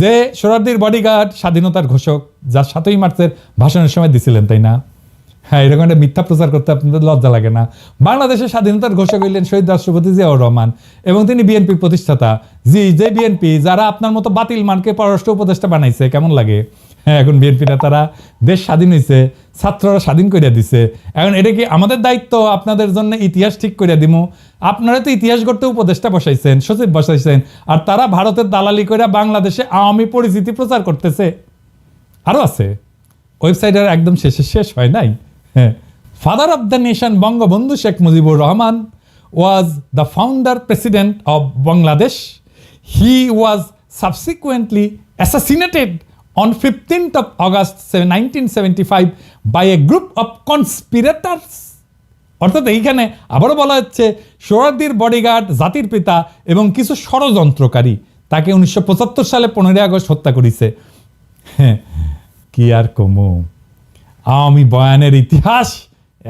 যে সোরারদির বডিগার্ড স্বাধীনতার ঘোষক যা সাতই মার্চের ভাষণের সময় দিছিলেন, তাই না? হ্যাঁ এরকম একটা মিথ্যা প্রচার করতে আপনাদের লজ্জা লাগে না। বাংলাদেশের স্বাধীনতার ঘোষক হইলেন শহীদ রাষ্ট্রপতি জিয়াউর রহমান এবং তিনি বিএনপির প্রতিষ্ঠাতা। জি, যে বিএনপি, যারা আপনার মতো বাতিল মানকে পররাষ্ট্র উপদেষ্টা বানাইছে, কেমন লাগে? হ্যাঁ এখন বিএনপি তারা দেশ স্বাধীন হয়েছে ছাত্ররা স্বাধীন করিয়া দিছে। এখন এটা কি আমাদের দায়িত্ব? আপনাদের জন্য ইতিহাস ঠিক করিয়া দিমু। আপনারা তো ইতিহাস গড়তে উপদেষ্টা বসাইছেন, সচিব বসাইছেন, আর তারা ভারতের দালালি করে বাংলাদেশে আওয়ামী পরিচিতি প্রচার করতেছে। আরও আছে। ওয়েবসাইটের একদম শেষে শেষ হয় নাই। হ্যাঁ। Father of the nation Bangabandhu Sheikh Mujibur Rahman was the founder president of Bangladesh he was subsequently assassinated of August nineteen seventy five by a group of conspirators অর্থাৎ এইখানে আবারও বলা হচ্ছে সোহরাদ্দির বডিগার্ড জাতির পিতা এবং কিছু ষড়যন্ত্রকারী তাকে উনিশশো পঁচাত্তর সালে পনেরোই আগস্ট হত্যা করেছে। হ্যাঁ, কি আর কমু? আওয়ামী বয়ানের ইতিহাস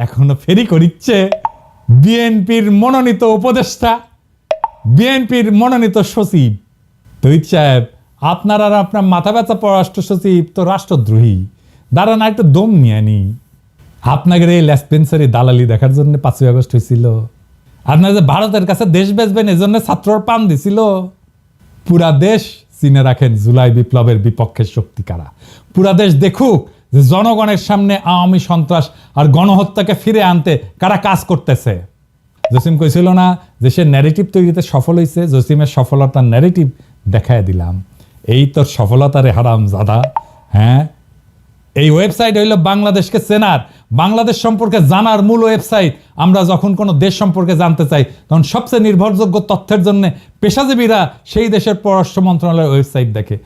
এখনও ফেরি করিচ্ছে। বিএনপির মনোনীত উপদেষ্টা বিএনপির মনোনীত সচিব তৈত সাহেব আপনার আর আপনার মাথা ব্যথা পররাষ্ট্র সচিব তো রাষ্ট্রদ্রোহী। দাঁড়ান একটু দম নিয়ে নি আপনাদের এই লেসপেন্সারি দালালি দেখার জন্য পাঁচই আগস্ট হয়েছিল আপনার যে ভারতের কাছে দেশ বেচবেন এজন্য ছাত্রর পান দিছিল। পুরা দেশ চিনে রাখেন জুলাই বিপ্লবের বিপক্ষের শক্তি কারা। পুরা দেশ দেখুক যে জনগণের সামনে আওয়ামী সন্ত্রাস আর গণহত্যাকে ফিরে আনতে কারা কাজ করতেছে। জসিম কইছিল না যে সে ন্যারেটিভ তৈরিতে সফল হয়েছে জসিমের সফলতার ন্যারেটিভ দেখায় দিলাম। এই তোর সফলতারে হারাম জাদা হ্যাঁ? এই ওয়েবসাইট হইল বাংলাদেশকে চেনার। বাংলাদেশ সম্পর্কে জানার মূল ওয়েবসাইট আমরা যখন কোনো দেশ সম্পর্কে জানতে চাই, তখন সবচেয়ে নির্ভরযোগ্য তথ্যের জন্য পেশাজীবীরা সেই দেশের পররাষ্ট্র মন্ত্রণালয়ের ওয়েবসাইট দেখে।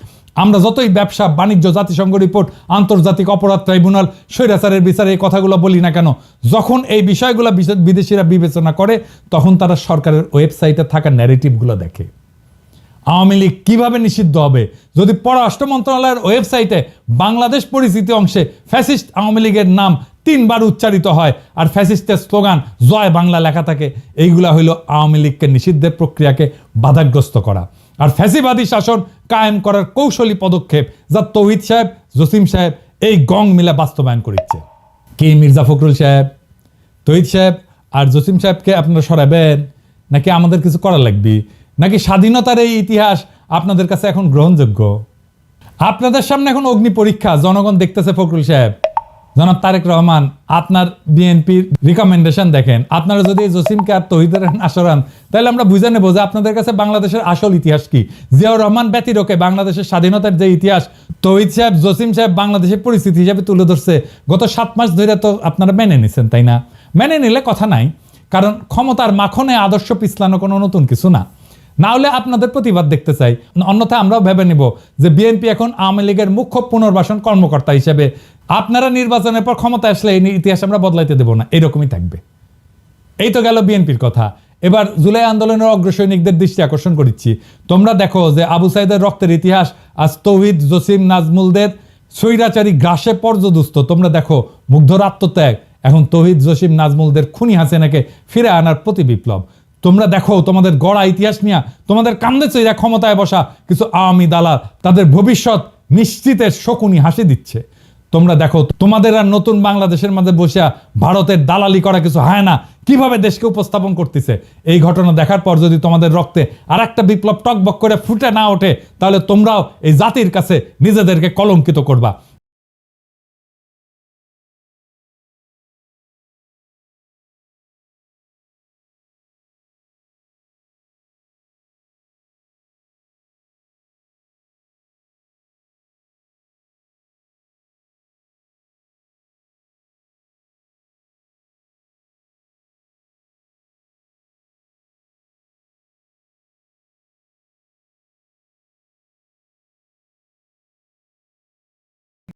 আমরা যতই ব্যবসা, বাণিজ্য, জাতিসংঘ রিপোর্ট আন্তর্জাতিক অপরাধ ট্রাইব্যুনাল স্বৈরাচারের বিচারে এই কথাগুলো বলি না কেন, যখন এই বিষয়গুলো বিদেশিরা বিবেচনা করে, তখন তারা সরকারের ওয়েবসাইটে থাকা ন্যারেটিভগুলো দেখে। আওয়ামী লীগ কীভাবে নিষিদ্ধ হবে? যদি পররাষ্ট্র মন্ত্রণালয়ের ওয়েবসাইটে বাংলাদেশ পরিচিতি অংশে ফ্যাসিস্ট আওয়ামী লীগের নাম তিনবার উচ্চারিত হয় আর ফ্যাসিস্টের স্লোগান, জয় বাংলা লেখা থাকে, এইগুলা হইল আওয়ামী লীগকে নিষিদ্ধের প্রক্রিয়াকে বাধাগ্রস্ত করা। আর ফ্যাসিবাদী শাসন কায়েম করার কৌশলী পদক্ষেপ যা তৌহিদ সাহেব, জসিম সাহেব এই গং মিলে বাস্তবায়ন করিচ্ছে কি মির্জা ফখরুল সাহেব, তহিদ সাহেব আর জসিম সাহেবকে আপনারা সরাবেন? নাকি আমাদের কিছু করা লাগবে? নাকি স্বাধীনতার এই ইতিহাস আপনাদের কাছে এখন গ্রহণযোগ্য? আপনাদের সামনে এখন অগ্নি পরীক্ষা, জনগণ দেখতেছে ফখরুল সাহেব। জনাব তারেক রহমান, আপনার বিএনপির রিকমেন্ডেশন দেখেন। আপনারা যদি জসিমকে আর তহিদের না সরান তাহলে আমরা বুঝে নেব যে আপনাদের কাছে বাংলাদেশের আসল ইতিহাস কি। জিয়াউর রহমান ব্যতিরকে বাংলাদেশের স্বাধীনতার যে ইতিহাস, তহিদ সাহেব, জসিম সাহেব বাংলাদেশের পরিস্থিতি হিসাবে তুলে ধরছে। গত সাত মাস ধরে তো আপনারা মেনে নিছেন, তাই না? মেনে নিলে কথা নাই, কারণ ক্ষমতার মাখনে আদর্শ পিছলানো কোনো নতুন কিছু না। না হলে আপনাদের প্রতিবাদ দেখতে চাই। অন্যথা আমরাও ভেবে নিব যে বিএনপি এখন আওয়ামী লীগের মুখ্য পুনর্বাসন কর্মকর্তা হিসেবে। আপনারা নির্বাচনের পর ক্ষমতা আসলে এই ইতিহাস আমরা বদলাইতে দেব না। এরকমই থাকবে। এই তো গেল বিএনপির কথা। এবার জুলাই আন্দোলনের অগ্রসৈনিকদের দৃষ্টি আকর্ষণ করিচ্ছি। তোমরা দেখো যে আবু সাইদের রক্তের ইতিহাস, আজ তৌহিদ, জসিম, নাজমুলদের স্বৈরাচারী গ্রাসে পর্যদুস্ত। তোমরা দেখো, মুগ্ধর আত্মত্যাগ, এখন তৌহিদ, জসিম, নাজমুলদের খুনি হাসিনাকে ফিরে আনার প্রতি বিপ্লব। তোমরা দেখো, তোমাদের গড়া ইতিহাস নিয়ে তোমাদের কান্দে চৈরা ক্ষমতায় বসা কিছু আওয়ামী দালাল। তাদের ভবিষ্যৎ নিশ্চিতের শকুনি হাসি দিচ্ছে। তোমরা দেখো, তোমাদের আর নতুন বাংলাদেশের মাঝে বসিয়া ভারতের দালালি করা কিছু হয় না। কীভাবে দেশকে উপস্থাপন করতেছে? এই ঘটনা দেখার পর যদি তোমাদের রক্তে আর একটা বিপ্লব টকবক করে ফুটে না ওঠে, তাহলে তোমরাও এই জাতির কাছে নিজেদেরকে কলঙ্কিত করবা।